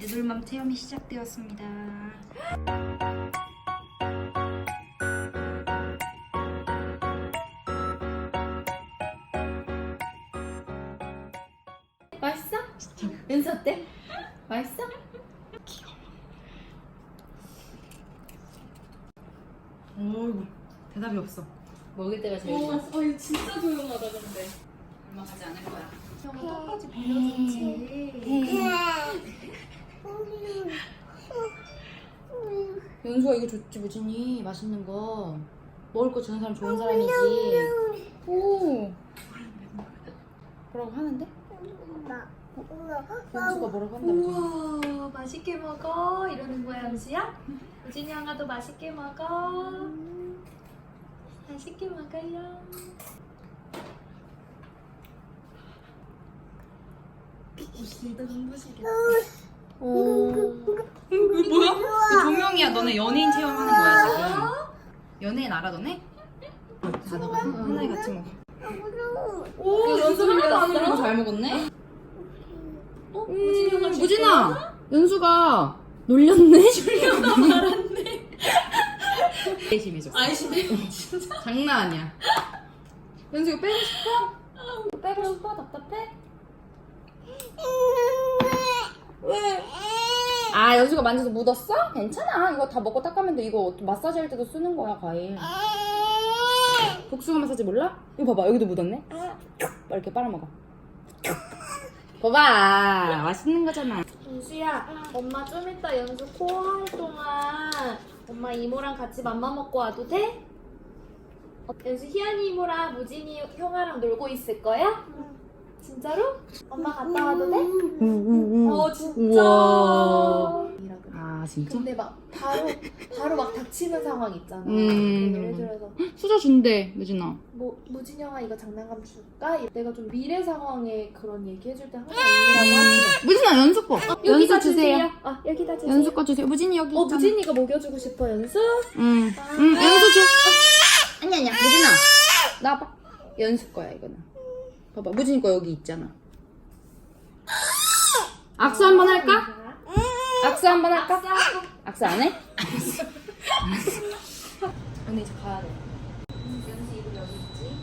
애돌맘 체험이 시작되었습니다. 맛있어? 연수 어때? 맛있어? 어이구 대답이 없어. 먹을 때가 제일 좋아. 어, 이거 진짜 조용하다 근데. 얼마 가지 않을 거야. 형 떡까지 빌려줬지. 연수가 이거 줬지 무진이 맛있는 거 먹을 거 주는 사람 좋은 사람이지. 오. 뭐라고 하는데? 연수가 뭐라고 한다 무진이. 우와 맛있게 먹어 이러는 거야 연수야? 우진이 형아도 맛있게 먹어. 맛있게 먹어요. 웃기도 눈부시겠다. 오. 이거 뭐야? 이거 조명이야. 너네 연예인 체험하는 거야 지금. 연예인 알아 너네? 다 먹어. 하나에 같이 먹어. 오 연수 하나도 안 흘리고 잘 먹었네. 어? 우진이 형아 줄 무진아. 연수가 놀렸네. 놀렸다 말았네. 심해졌어. 아이씨 진짜. 장난 아니야. 연수 이거 빼고 싶어? 빼고 싶어? 답답해? 왜? 아 연수가 만져서 묻었어? 괜찮아 이거 다 먹고 닦으면 돼 이거 마사지 할 때도 쓰는 거야 과일 복숭아 마사지 몰라? 이거 봐봐 여기도 묻었네 막 이렇게 빨아먹어 봐봐 맛있는 거잖아 연수야, 엄마 좀 이따 연수 코어 할 동안 엄마 이모랑 같이 맘마 먹고 와도 돼? 어, 연수 희연이 이모랑 무진이 형아랑 놀고 있을 거야? 진짜로? 엄마 갔다 와도 돼? 어 진짜. 우와. 이라고. 아 진짜? 근데 막 바로 바로 막 닥치는 상황 있잖아. 음. 예를 들어서 수저 준대 무진아 뭐 무진 형아 이거 장난감 줄까? 내가 좀 미래 상황에 그런 얘기 해줄 때 항상 언니라고 하는데 무진아 연수 거 여기다 주세요. 아 여기다 주세요. 연수 거 주세요 무진이 여기 어 있잖아 무진이가 먹여주고 싶어 연수? 응. 응, 연수 줘. 아니, 아니야. 무진아. 나와봐. 연수 거야, 이거는. 봐봐, 무진이 거 여기 있잖아. 악수 한번 할까? 악수 한번 할까? 악수 안 해? 언니 이제 가야 돼. 연수 이름 여기 있지?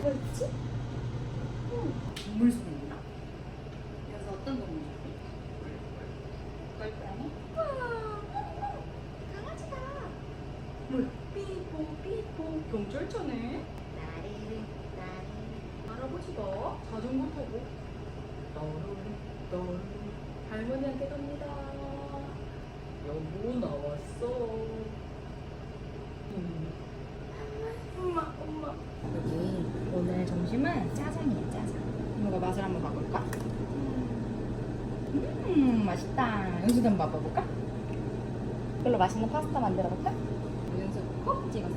뭐였지? 동물 소리인가? 그래서 어떤 동물? 걸프라니? 강아지다. 뭘? 삐뽀 삐뽀 경찰차네. 할아버지가 자전거 타고 떠르르 떠르르 할머니한테 갑니다. 여보 나왔어. 음. 엄마 엄마. 여기 오늘 점심은 짜장이야, 짜장. 이모가 맛을 한번 봐볼까? 음, 맛있다. 연수도 한번 맛봐볼까? 이걸로 맛있는 파스타 만들어볼까? 연수 콕 찍어서.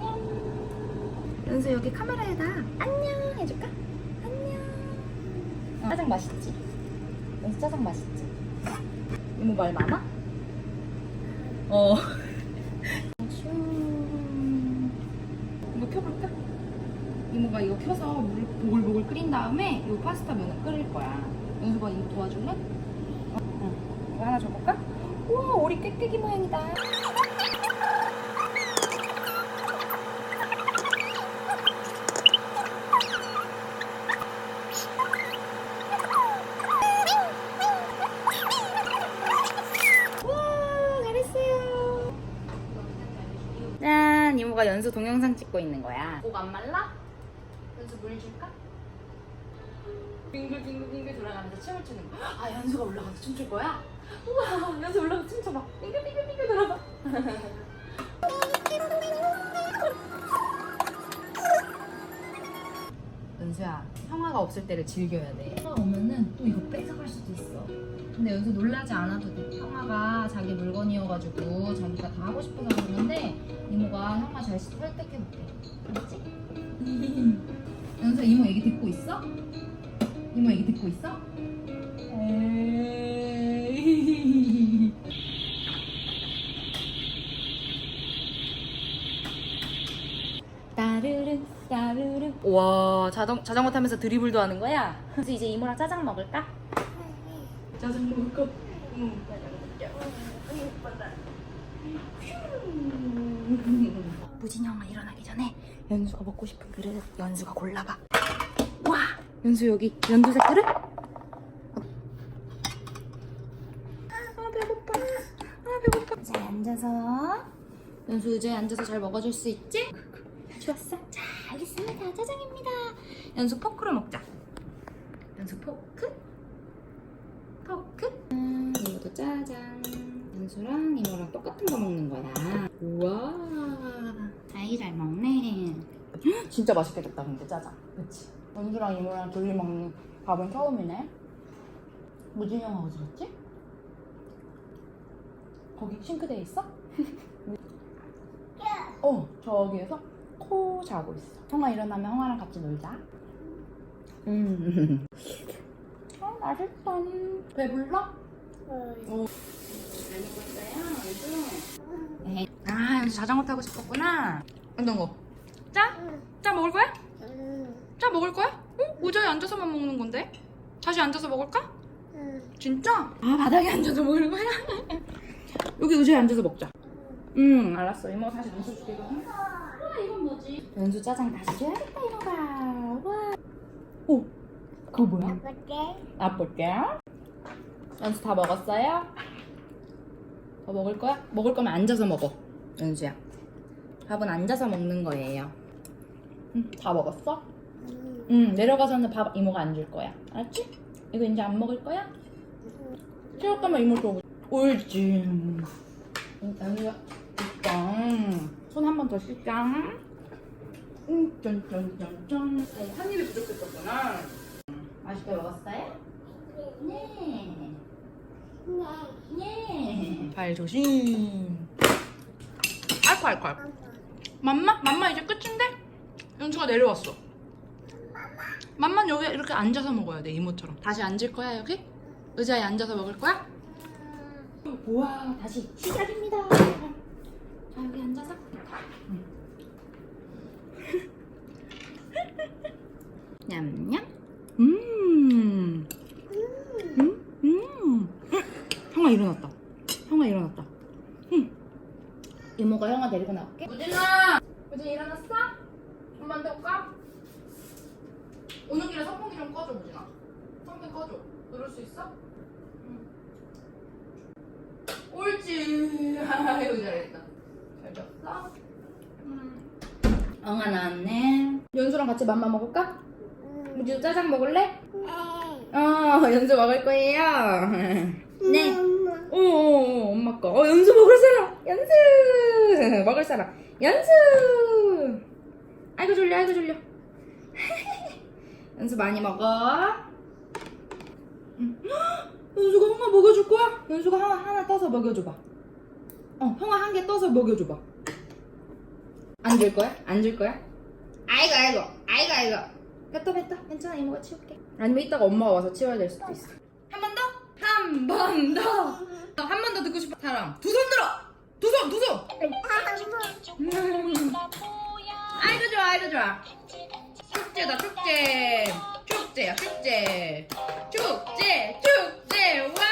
안녕. 연수 여기 카메라에다 안녕 해줄까? 안녕. 어, 짜장 맛있지? 연수 짜장 맛있지? 이모 말 많아? 어. 슝. 이거 켜볼까? 이모가 이거 켜서 물 보글보글 끓인 다음에 이 파스타 면을 끓일 거야. 연수가 이거 도와줄래? 어, 응. 이거 하나 줘볼까? 우와, 오리 꾀꾀기 모양이다. 우와, 잘했어요. 짠, 이모가 연수 동영상 찍고 있는 거야. 목 안 말라? 연수 물 줄까? 빙글빙글빙글 돌아가면서 춤을 추는 거야. 아, 연수가 올라가서 춤출 거야? 우와, 연수 올라가서 춤춰봐. 빙글빙글빙글 돌아봐. 연수야, 형아가 없을 때를 즐겨야 돼. 형아 오면은 또 이거 뺏어갈 수도 있어. 근데 연수 놀라지 않아도 돼. 형아가 자기 물건이어가지고 자기가 다 하고 싶어서 그러는데 이모가 형아 잘 설득해볼게. 알았지? 연수 이모 얘기 듣고 있어? 이모 얘기 듣고 있어? 에 와 자동, 자전거 타면서 드리블도 하는 거야? 그래서 이제 이모랑 짜장 먹을까? 짜장 먹을까? 응 무진이 형아 일어나기 전에 연수가 먹고 싶은 그릇 연수가 골라봐 와 연수 여기 연두색 그릇? 아 배고파 아 배고파 자 앉아서 연수 의자에 앉아서 잘 먹어줄 수 있지? 좋았어 자 알겠습니다 짜장입니다. 연수 포크로 먹자. 연수 포크? 포크? 음, 이모도 짜장. 연수랑 이모랑 똑같은 거 먹는 거야. 우와. 아이 잘 먹네. 진짜 맛있겠다 근데 짜장. 그치? 연수랑 이모랑 둘이 먹는 밥은 처음이네. 무진이 형아 어디 갔지? 거기 싱크대에 있어? 어 저기에서 코 자고 있어 형아 일어나면 형아랑 같이 놀자 음. 어 맛있다 배불러? 어. 잘 먹었어요 연수? 아 자전거 타고 싶었구나 어떤 거? 짜? 짜 먹을 거야? 짜 먹을 거야? 어? 의자에 앉아서만 먹는 건데? 다시 앉아서 먹을까? 진짜? 아 바닥에 앉아서 먹을 거야? 여기 의자에 앉아서 먹자 응 알았어 이모가 다시 연수 줄게 이거는 와 이건 뭐지? 연수 짜장 다시 줘야겠다 이모가 와 오! 그거 뭐야? 맛볼게 연수 다 먹었어요? 더 먹을 거야? 먹을 거면 앉아서 먹어 연수야 밥은 앉아서 먹는 거예요 응, 다 먹었어? 응 내려가서는 밥 이모가 안 줄 거야 알았지? 이거 이제 안 먹을 거야? 거면 이모 줘 옳지 연수야 짠. 손 한 번 더 씻자. 음, 짠짠짠짠. 어, 한 입이 부족했었구나. 맛있게 먹었어요? 네. 네. 발 조심. 알코 알코 알코. 맘마? 맘마 이제 끝인데? 연수가 내려왔어. 맘만 여기 이렇게 앉아서 먹어야 돼 이모처럼. 다시 앉을 거야 여기? 의자에 앉아서 먹을 거야? 우와 다시 시작입니다. 자 여기 앉아서. 냠냠. 음. 음. 음. 형아 일어났다. 형아 일어났다. 응. 이모가 형아 데리고 나올게. 무진아. 무진 일어났어? 좀 만들까? 오는 길에 선풍기 좀 꺼줘 무진아. 선풍기 꺼줘. 누를 수 있어? 응. 옳지. 아이고 잘했다. 잘 잤어? 음. 엉아 나왔네. 연수랑 같이 맘마 먹을까? 무지도 짜장 먹을래? 어, 연수 먹을 거예요. 네. 어, 어, 어, 엄마 거. 어, 연수 먹을 사람. 연수. 먹을 사람. 연수. 아이고 졸려, 아이고 졸려. 연수 많이 먹어. 응. 연수가 형아 먹여줄 거야? 연수가 하나, 하나 떠서 먹여줘봐. 어, 형아 한개 떠서 먹여줘봐. 안 줄 거야? 안 줄 거야? 아이고, 아이고, 아이고, 아이고. 뱉어, 뱉어. 괜찮아, 이모가 치울게. 아니면 이따가 엄마가 와서 치워야 될 수도 있어. 한 번 더? 한 번 더! 한 번 더 듣고 싶은 사람. 두 손 들어! 두 손, 두 손! 음. 아이고, 좋아, 아이고, 좋아. 축제다, 축제. 축제야, 축제. 축제, 축제, 와!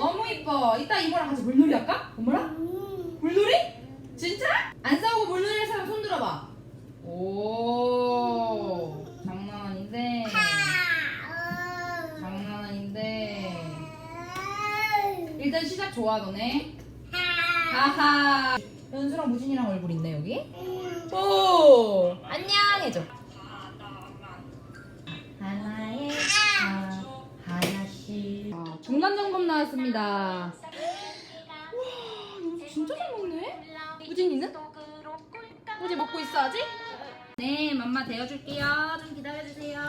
너무 이뻐. 이따 이모랑 같이 물놀이 할까? 엄마랑? 물놀이? 진짜? 안 싸우고 물놀이 할 사람 손 들어봐. 오, 장난 아닌데. 장난 아닌데. 일단 시작 좋아, 너네. 하하. 연수랑 무진이랑 얼굴 있네, 여기? 오, 안녕 해줘. 하나의 하, 아, 점검 나왔습니다. 와, 연수 진짜 잘 먹네. 우진이는? 우진 먹고 있어 아직? 네, 맘마 데워줄게요. 좀 기다려주세요.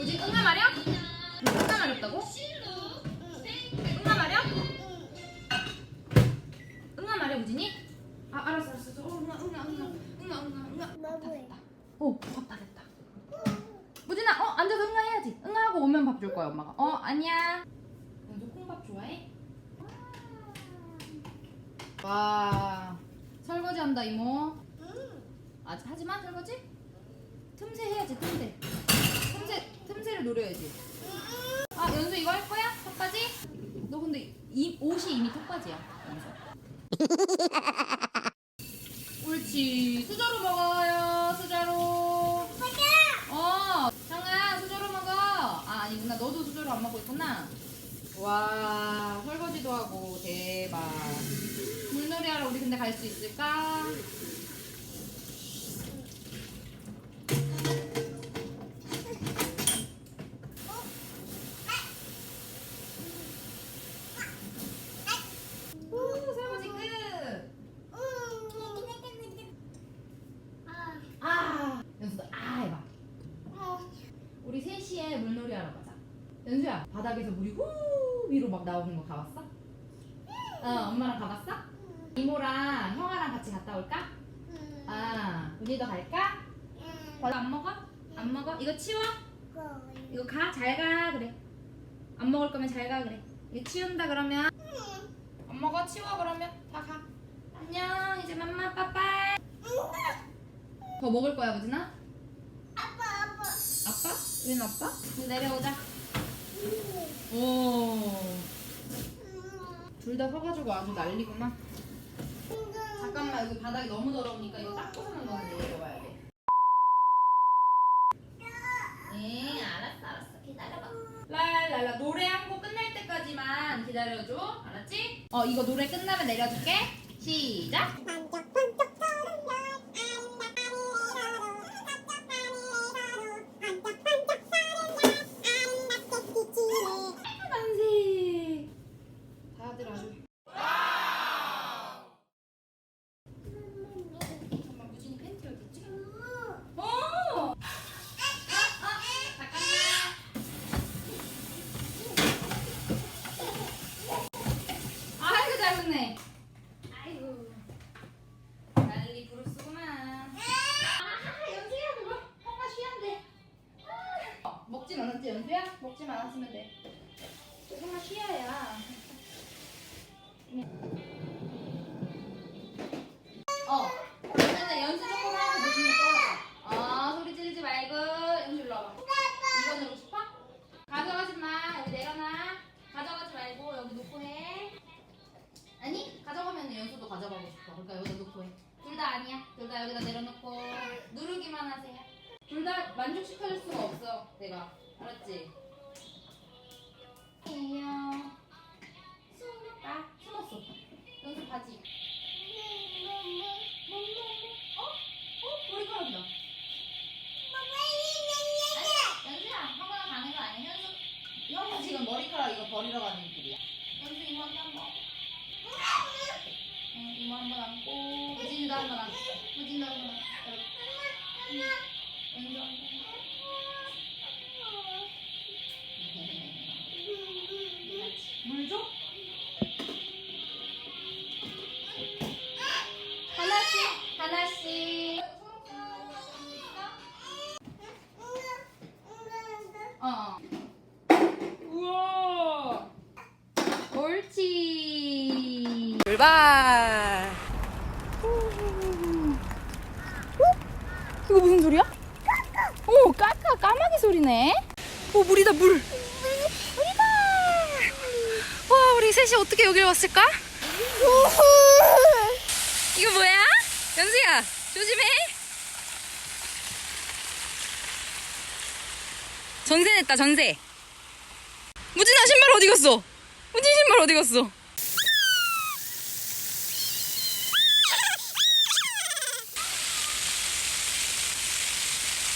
우진 응아 마렴? 응아 마렵다고? 응아 마렴? 응아 마렴 우진이? 아 알았어 알았어. 어, 응아 응아 응아 응아. 됐다 됐다. 오, 밥다 됐다. 무진아, 어 앉아서 응아 해야지. 오면 밥 줄 거야 엄마가. 어 아니야. 연주 콩밥 좋아해? 와 설거지 한다 이모. 아 하지 마 설거지. 틈새 해야지 틈새. 틈새 틈새를 노려야지. 아 연수 이거 할 거야? 턱까지? 너 근데 이 옷이 이미 턱까지야. 연수. 옳지 수저로 먹어요 수저로. 어, 형아 수저로 먹어. 아 아니구나. 너도 수저로 안 먹고 있구나. 와 설거지도 하고 대박. 물놀이 하러 우리 근데 갈 수 있을까? 아아 해봐. 우리 3시에 물놀이 하러 가자. 연수야, 바닥에서 물이 후 위로 막 나오는 거 가봤어? 어, 엄마랑 가봤어? 이모랑 형아랑 같이 갔다 올까? 아, 우리도 갈까? 벌안 먹어? 안 먹어? 이거 치워? 이거 가? 잘 가? 그래. 안 먹을 거면 잘 가? 그래. 이거 치운다 그러면? 안 먹어? 치워 그러면? 다 가. 안녕, 이제 맘마 빠빠이. 더 먹을 거야, 우진아? 아빠? 웬 아빠? 이제 내려오자. 오. 둘 다 서가지고 아주 난리구만. 잠깐만 여기 바닥이 너무 더러우니까 이거 닦고서는 너는 내려와야 돼. 네, 알았어, 알았어. 기다려봐. 랄랄라 노래 한 곡 끝날 때까지만 기다려줘. 알았지? 어 이거 노래 끝나면 내려줄게. 시작. 만세. 그러니까 여기다 놓고 해. 둘 다 아니야. 둘 다 여기다 내려놓고 누르기만 하세요. 둘 다 만족시켜줄 수가 없어. 내가 알았지? 셋이 어떻게 여기를 왔을까? 이거 뭐야? 연수야, 조심해. 전세 냈다, 전세. 무진아, 신발 어디 갔어? 무진 신발 어디 갔어?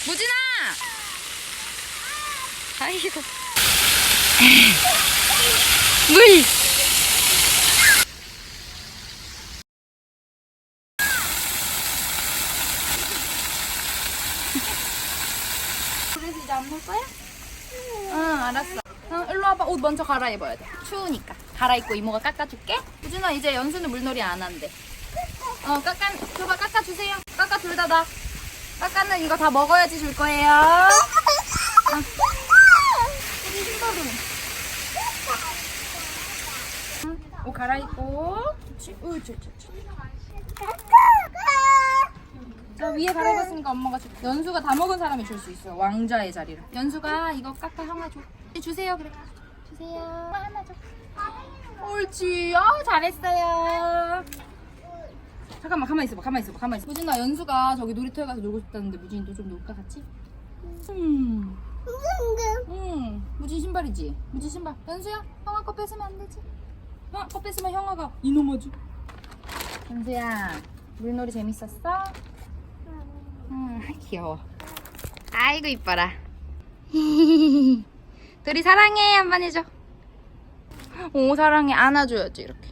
무진아! 아이고. 물. 그래서 이제 안 먹을 거야? 응, 알았어. 응, 일로 와봐. 옷 먼저 갈아입어야 돼. 추우니까. 갈아입고 이모가 깎아줄게. 우준아, 이제 연수는 물놀이 안 한대. 어, 깎아, 줘봐, 깎아주세요. 깎아 둘 다 다. 깎아는 이거 다 먹어야지 줄 거예요. 아. 응, 옷 갈아입고. 그렇지. 으이치, 으이치, 으이 치. 자, 위에 갈아입었으니까 엄마가 줄. 연수가 다 먹은 사람이 줄 수 있어. 왕자의 자리를. 연수가 이거 깎아 형아 줘. 주세요, 그래. 주세요. 하나 줘. 옳지. 아, 잘했어요. 잠깐만 가만히 있어봐 가만히 있어봐 가만히 있어 무진아 연수가 저기 놀이터에 가서 놀고 싶다는데 무진이도 좀 놀까 같이? 음. 음. 무진 신발이지? 무진 신발 연수야 형아 거 뺏으면 안 되지 형아 거 뺏으면 형아가 이놈아지 연수야 물놀이 재밌었어? 음 귀여워. 아이고 이뻐라. 둘이 사랑해 한번 해줘. 오 사랑해. 안아줘야지 이렇게.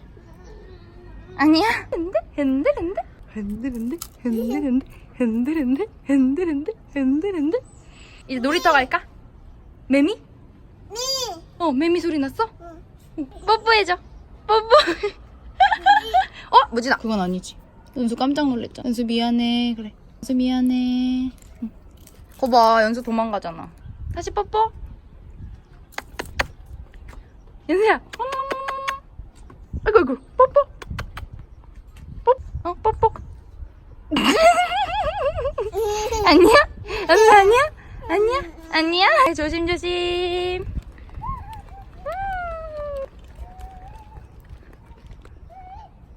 아니야? 흔들 흔들 흔들 흔들 흔들 흔들 흔들 흔들 흔들 흔들 흔들 흔들 흔들 이제 놀이터 갈까? 매미? 어 매미 소리 났어? 어, 뽀뽀해줘. 뽀뽀. 어? 뭐지나 그건 아니지. 연수 깜짝 놀랬잖아. 연수 미안해. 그래 연수 미안해 응. 거봐 연수 도망가잖아 다시 뽀뽀 연수야 아이고 아이고 뽀뽀 어, 뽀뽀. 아니야? 연수 아니야? 아니야? 아니야? 조심조심.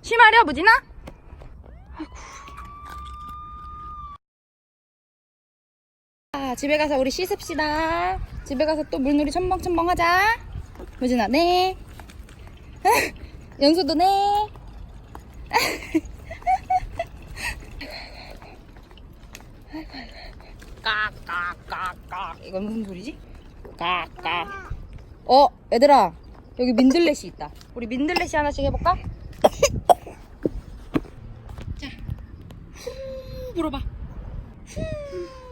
쉬마려, 무진아? 아이고. 아, 집에 가서 우리 씻읍시다. 집에 가서 또 물놀이 첨벙첨벙 하자. 무진아, 네. 연수도 네. 깍깍깍깍 이건 무슨 소리지? 깍깍 어 얘들아 여기 민들렛이 있다 우리 민들렛이 하나씩 해볼까? 자 후, 불어봐 후.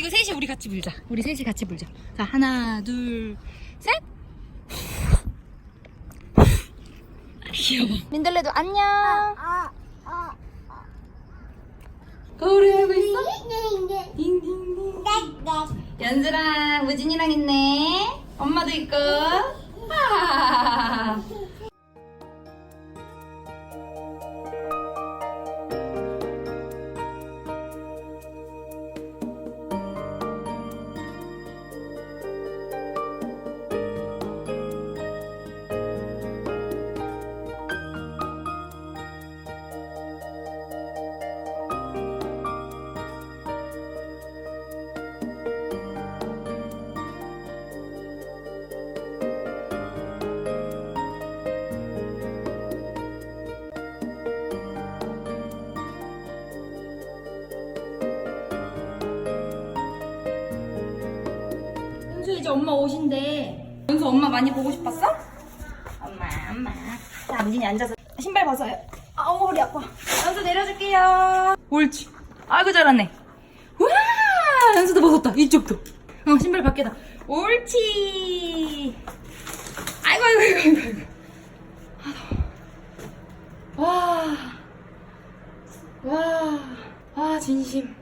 이거 셋이 우리 같이 불자. 우리 셋이 같이 불자. 자 하나 둘 셋. 귀여워. 민들레도 안녕. 거울을 하고 있어? 딩딩딩. 연주랑 우진이랑 있네. 엄마도 있고. 아. 연수 이제 엄마 오신대 연수 엄마 많이 보고 싶었어? 엄마 엄마. 자 무진이 앉아서 신발 벗어요. 아우 허리 아파. 연수 내려줄게요. 옳지. 아이고 잘하네. 우와 연수도 벗었다 이쪽도. 어 신발 밖에다. 옳지. 아이고 아이고 아이고 아이고 아이고. 와. 와, 아, 진심.